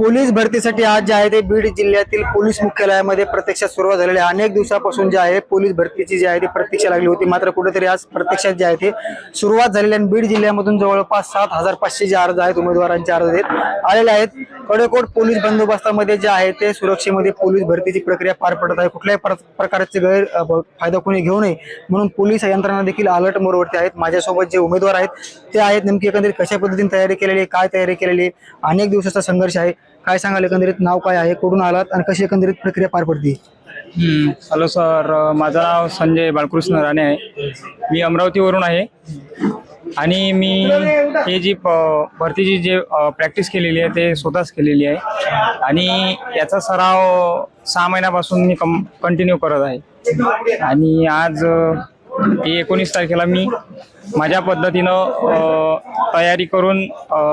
Police भरतीसाठी आज जे आहे ते बीड जिल्ह्यातील पोलीस मुख्यालयामध्ये प्रत्यक्षात सुरुवात झालेली आहे. अनेक दिवसापासून जे आहे पोलीस भरतीची जी आहे ती प्रतीक्षा लागली होती. मात्र कुठेतरी आज प्रत्यक्षात जे आहे ते सुरुवात झालेली आहे आणि बीड जिल्ह्यामधून जवळपास सात हजार पाचशे जे अर्ज आहेत उमेदवारांचे अर्ज आहेत आलेले आहेत. कडेकोट पोलीस बंदोबस्तामध्ये जे आहे ते सुरक्षेमध्ये पोलीस भरतीची प्रक्रिया पार पडत आहे. कुठल्याही प्र- प्रकारचे गैर फायदा कोणी घेऊ नये म्हणून पोलीस यंत्रणा देखील अलर्ट मोडवरती आहेत. माझ्यासोबत जे उमेदवार आहेत ते आहेत नेमकी एकंदरीत कशा पद्धतीने तयारी केलेली आहे काय तयारी केलेली आहे? अनेक दिवसाचा संघर्ष आहे. काय सांगाल एकंदरीत? नाव काय आहे? कुठून आलात आणि कशी एकंदरीत प्रक्रिया पार पडते? हॅलो सर माझं नाव संजय बाळकृष्ण राणे आहे. मी अमरावतीवरून आहे. आणि मी हे जी प- भरतीची जे प्रॅक्टिस केलेली आहे ते स्वतःच केलेली आहे. आणि याचा सराव सहा महिन्यापासून मी कं कंटिन्यू करत आहे. आणि आज एकोणीस तारखेला मी माझ्या पद्धतीनं तयारी करून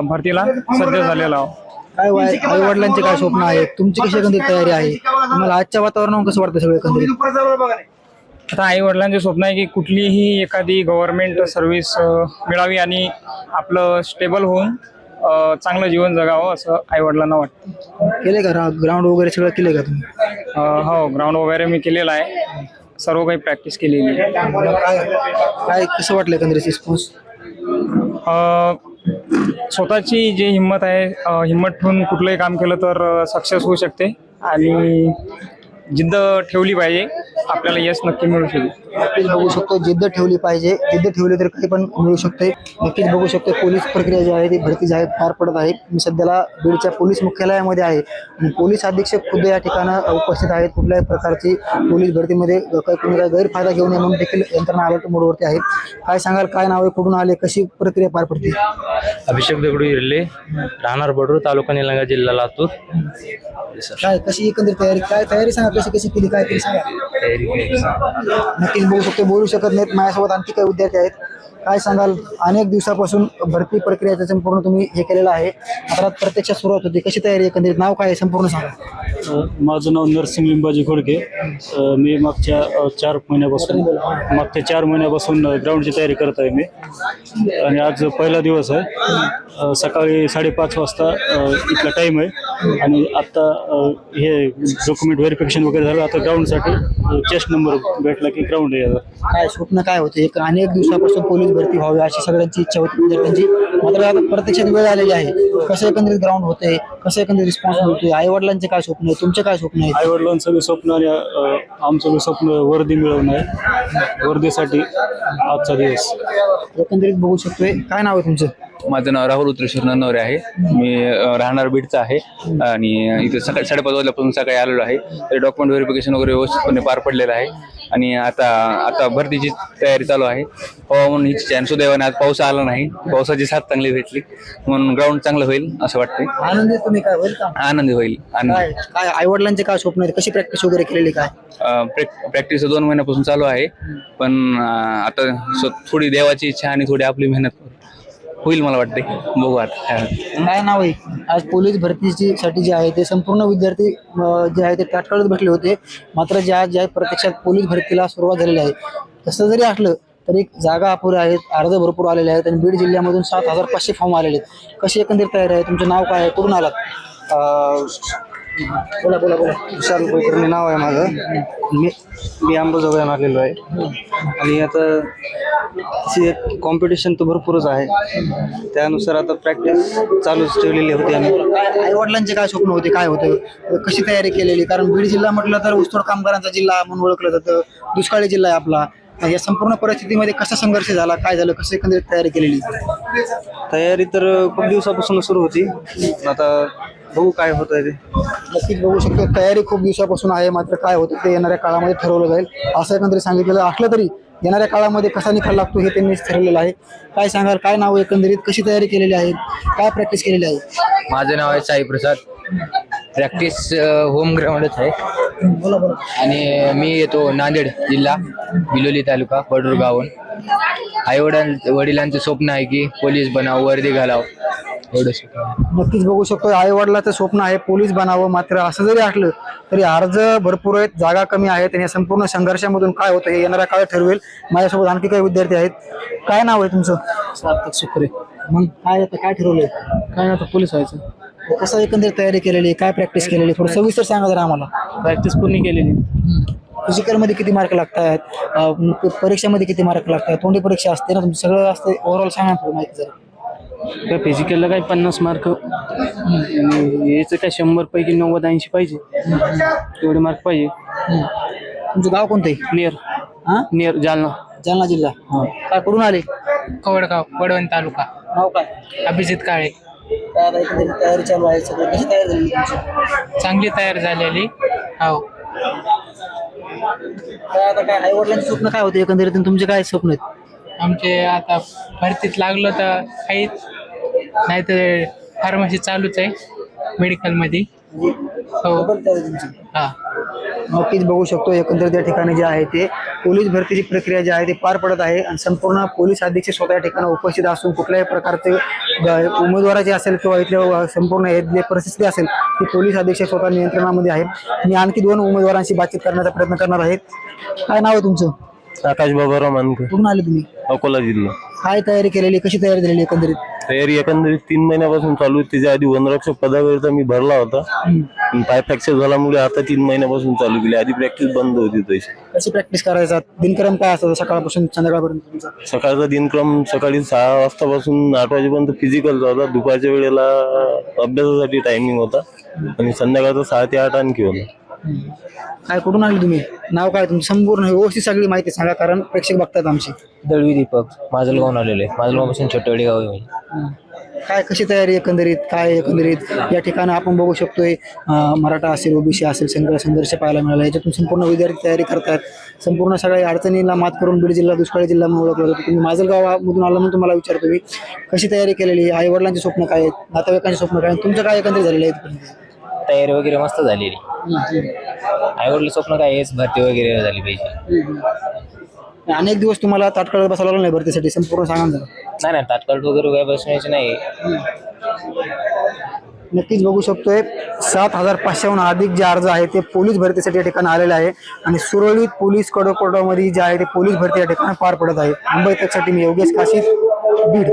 भरतीला सज्ज झालेलो आहो. काय आई वडिलांचे काय स्वप्न आहेत? तुमची कशी एकंदरीत तयारी आहे? तुम्हाला आजच्या वातावरणावर कसं वाटतं सगळं एकंदरीत? आता आई वडिलांचे स्वप्न आहे की कुठलीही एखादी गव्हर्नमेंट सर्व्हिस मिळावी आणि आपलं स्टेबल होऊन चांगलं जीवन जगावं असं आई वडिलांना वाटतं. केले का? ग्राउंड वगैरे सगळं केले का तुम्ही? हो ग्राउंड वगैरे मी केलेलं आहे. सर्व काही प्रॅक्टिस केलेली आहे. काय कसं वाटलं एकंदरीत रिस्पॉन्स स्वतःची जी हिंमत आहे हिंमत ठेवून कुठलंही काम केलं तर सक्सेस होऊ शकते. आणि जिद्द ठेवली पाहिजे. आपल्याला यश नक्की मिळू शकेल. नक्कीच बघू शकतो जिद्द ठेवली पाहिजे. जिद्द ठेवली तर काही पण मिळू शकते. नक्कीच बघू शकतो पोलीस प्रक्रिया जी आहे ती भरती जी आहे पार पडत आहे. मी सध्याला बीडच्या पोलीस मुख्यालयामध्ये आहे. आणि पोलीस अधीक्षक खुद्द या ठिकाणं उपस्थित आहेत. कुठल्याही प्रकारची पोलीस भरतीमध्ये काही कोणी काही गैरफायदा घेऊ नये म्हणून देखील यंत्रणा अलर्ट मोडवरती आहे. काय सांगाल? काय नाव? आहे कुठून आले? कशी प्रक्रिया पार पडते? अभिषेक दगडू इरले राहणार बडूर तालुका निलंगा जिल्हा लातूर. काय कशी एकंदरीत तयारी? काय तयारी सांगा कशी कशी केली? काय सांगा. तयारी केली. नक्कीच बोलू शकतो बोलू शकत नाहीत. माझ्यासोबत आणखी काही विद्यार्थी आहेत. काय सांगाल? अनेक दिवसापासून भरती प्रक्रियाचं संपूर्ण तुम्ही हे केलेलं आहे. आता प्रत्यक्षात सुरुवात होती. कशी तयारी एकंदरीत नाव काय आहे? संपूर्ण सांगा. माझं नाव नरसिंग लिंबाजी खोडके. अ, मी मागच्या अ, चार महिन्यापासून मागच्या चार महिन्यापासून अ, ग्राउंडची तयारी करत आहे मी. आणि आज पहिला दिवस आहे. अ, सकाळी साडेपाच वाजता अ, इथला टाईम आहे. आणि आत्ता हे डॉक्युमेंट व्हेरिफिकेशन वगैरे झालं आता ग्राउंडसाठी चेस्ट नंबर भेटला की ग्राउंड आता. काय स्वप्न काय होते एक अनेक दिवसापासून पोलीस भरती व्हावी अशी सगळ्यांची इच्छा होती म्हणजे विद्यार्थ्यांची मात्र आता प्रत्यक्षात वेळ आलेली आहे. कसं एकंदरीत ग्राउंड होते कसं एकंदरीत रिस्पॉन्स मिळतोय आई वडिलांचे काय स्वप्न आहे तुमचे काय स्वप्न आहेत? आईवडिलांचं बी स्वप्न आणि अ, आमचं बी स्वप्न वर्दी मिळवणं आहे. वर्दीसाठी आजचा दिवस. एकंदरीत बघू शकतोय. काय नाव आहे तुमचं? माझं नाव राहुल उत्रेश्वर नन्नवरे आहे. मी अ, राहणार बीडचा आहे. आणि इथे सकाळी साडेपाच वाजल्यापासून सकाळी आलेलो आहे. तर डॉक्युमेंट व्हेरिफिकेशन वगैरे व्यवस्थितपणे पार पडलेलं आहे. आणि आता आता भरतीची तयारी चालू आहे. हवामान ही छान सुदैवाने आज पाऊस आला नाही. पावसाची साथ चांगली भेटली. म्हणून ग्राउंड चांगलं होईल असं वाटतंय. आनंदी तुम्ही काय होईल का? आनंदी होईल काय आई वडिलांचे काय स्वप्न आहेत? कशी प्रॅक्टिस वगैरे केलेली काय? प्रॅक्टिस दोन महिन्यापासून चालू आहे. पण अ, आता थोडी देवाची इच्छा आणि थोडी आपली मेहनत. होईल मला वाटते बघू आता. काय नाव आहे? आज पोलीस भरतीची साठी जे आहे ते संपूर्ण विद्यार्थी अं, जे आहे ते ताटकळत बसले होते. मात्र ज्या ज्या प्रत्यक्षात पोलीस भरतीला सुरुवात झालेली आहे तसं जरी असलं तरी जागा अपुऱ्या आहेत अर्ज भरपूर आलेले आहेत आणि बीड जिल्ह्यामधून सात हजार पाचशे फॉर्म आलेले आहेत. कशी एकंदरीत तयारी आहे तुमचं नाव काय आहे? कुठून आलात? बोला बोला बोला. विशाल कुलकर्णी नाव आहे माझं. मी मी अंबाजोगाईहून आलेलो आहे. आणि आता कॉम्पिटिशन तर भरपूरच आहे. त्यानुसार आता प्रॅक्टिस चालूच ठेवलेली होती आम्ही. आई वडिलांचे काय स्वप्न होते काय होतं? कशी तयारी केलेली? कारण बीड जिल्हा म्हटलं तर ऊसतोड कामगारांचा जिल्हा म्हणून ओळखलं जातं. दुष्काळी जिल्हा आहे आपला. या संपूर्ण परिस्थितीमध्ये कसा संघर्ष झाला? काय झालं? कसं एकंदरीत तयारी केलेली? तयारी तर खूप दिवसापासून सुरू होती. आता बघू काय होत आहे ते. नक्कीच बघू शकतो. तयारी खूप दिवसापासून आहे मात्र काय होतं ते येणाऱ्या काळामध्ये ठरवलं जाईल. असं एकंदरीत सांगितलेलं असलं तरी येणाऱ्या काळामध्ये कसा निकाल लागतो हे त्यांनीच ठरवलेलं आहे. काय सांगाल काय नाव एकंदरीत कशी तयारी केलेली आहे काय प्रॅक्टिस केलेली आहे? माझं नाव आहे साई प्रसाद. प्रॅक्टिस होम ग्राउंडच आहे. बोला बोला. आणि मी येतो नांदेड जिल्हा बिलोली तालुका बडूर गावून आई वडील वडिलांचं स्वप्न आहे की पोलीस बनाव वर्दी घालाव. नक्कीच बघू शकतो आई वडिलाचं स्वप्न आहे पोलीस बनावं मात्र असं जरी असलं तरी अर्ज भरपूर आहेत जागा कमी आहेत आणि या संपूर्ण संघर्षामधून काय होतं हे येणाऱ्या काळ ठरवेल. माझ्यासोबत आणखी काही विद्यार्थी आहेत. काय नाव आहे तुमचं? सार्थक सुखरे. मग काय आता काय ठरवलंय? काय आता पोलीस व्हायचं. कसं एकंदरीत तयारी केलेली आहे? काय प्रॅक्टिस केलेली आहे? थोडं सविस्तर सांगा जरा आम्हाला. प्रॅक्टिस पूर्ण केलेली फिजिकलमध्ये किती मार्क लागतात परीक्षेमध्ये किती मार्क लागतात तोंडी परीक्षा असते ना तुमचं? सगळं असते. ओव्हरऑल सांगा माहिती जरा. त्या फिजिकलला काय पन्नास मार्क आणि याचं काय शंभर पैकी नव्वद ऐंशी पाहिजे. तेवढे मार्क पाहिजे. तुमचं गाव कोणतं आहे? नियर हा? नियर जालना. जालना जिल्हा. काय कुठून आले? कवडगाव वडवण तालुका. नाव काय? अभिजित काळे. काय आता एकंदरीत तयारी चालू आहे सगळं? कशी तयारी झाली तुमची? चांगली तयार झालेली. हो. काय आता काय आई वडिलांचे स्वप्न काय होते एकंदरीत? आणि तुमचे काय स्वप्न आहेत? आमचे आता भरतीत लागलो तर काहीच. नाही तर फार्मसी चालूच आहे मेडिकलमध्ये हो. हा. नक्कीच बघू शकतो एकंदरीत या ठिकाणी जे आहे ते पोलीस भरतीची प्रक्रिया जी आहे ती पार पडत आहे आणि संपूर्ण पोलीस अधीक्षक स्वतः या ठिकाणी उपस्थित असून कुठल्याही प्रकारचे ग- उमेदवाराचे असेल किंवा इथल्या संपूर्ण जे परिस्थिती असेल ती पोलीस अधीक्षक स्वतः नियंत्रणामध्ये आहे. मी आणखी दोन उमेदवारांशी बातचीत करण्याचा प्रयत्न करणार आहे. काय नाव आहे तुमचं? आकाश बाबाराव मानकर कुठून आले तुम्ही? अकोला जिल्हा. काय तयारी केलेली कशी तयारी झालेली एकंदरीत? तयारी एकंदरीत तीन महिन्यापासून चालू आहे. त्याच्या आधी वनरक्षक पदाकरिता मी भरला होता. पण पाय फ्रॅक्चर झाल्यामुळे आता तीन महिन्यापासून चालू केली. आधी प्रॅक्टिस बंद होती तशी. कशी प्रॅक्टिस करायचा? दिनक्रम काय असतो? सकाळपासून संध्याकाळपर्यंत तुमचा? सकाळचा दिनक्रम सकाळी सहा वाजतापासून आठ वाजेपर्यंत फिजिकलचा होता. दुपारच्या वेळेला अभ्यासासाठी टायमिंग होता. आणि संध्याकाळचा सहा ते आठ आणखी होता. काय कुठून आले तुम्ही? नाव काय तुमचं? संपूर्ण व्यवस्थित सगळी माहिती सांगा कारण प्रेक्षक बघतात आमची. दळवी दीपक माजलगावून आलेलो माजलगावपासून छोटेवाडी गाव आहे. काय कशी तयारी एकंदरीत? काय एकंदरीत? या ठिकाणी आपण बघू शकतोय अं, मराठा असेल ओबीसी असेल संघर्ष संघर्ष पाहायला मिळाला. याच्यातून संपूर्ण विद्यार्थी तयारी करतात. संपूर्ण सगळ्या अडचणीला मात करून बीड जिल्हा दुष्काळी जिल्हा म्हणून ओळखला जातो तुम्ही माजलगावामधून आला म्हणून तुम्हाला विचारतो मी. कशी तयारी केलेली आई वडिलांचे स्वप्न काय आहेत? नातेवाईकांचे स्वप्न काय आहेत? तुमचं काय एकंदरीत झालेलं आहे? तयारी वगैरे मस्त झालेली. आईवडील स्वप्न काय हेच भरती वगैरे झाली पाहिजे. अनेक दिवस तुम्हाला तात्काळ बसावं लागलं नाही भरतीसाठी? संपूर्ण सांगा जरा. नाही नाही तात्काळ वगैरे काय बसण्याची नाही. नक्कीच बघू शकतोय. सात हजार पाचशेहून अधिक जे अर्ज आहे ते पोलीस भरतीसाठी या ठिकाणी आलेले आहे. आणि सुरळीत पोलीस कडोकोटामध्ये जे आहे ते पोलीस भरती या ठिकाणी पार पडत आहे. मुंबई तकसाठी मी योगेश काशी बीड.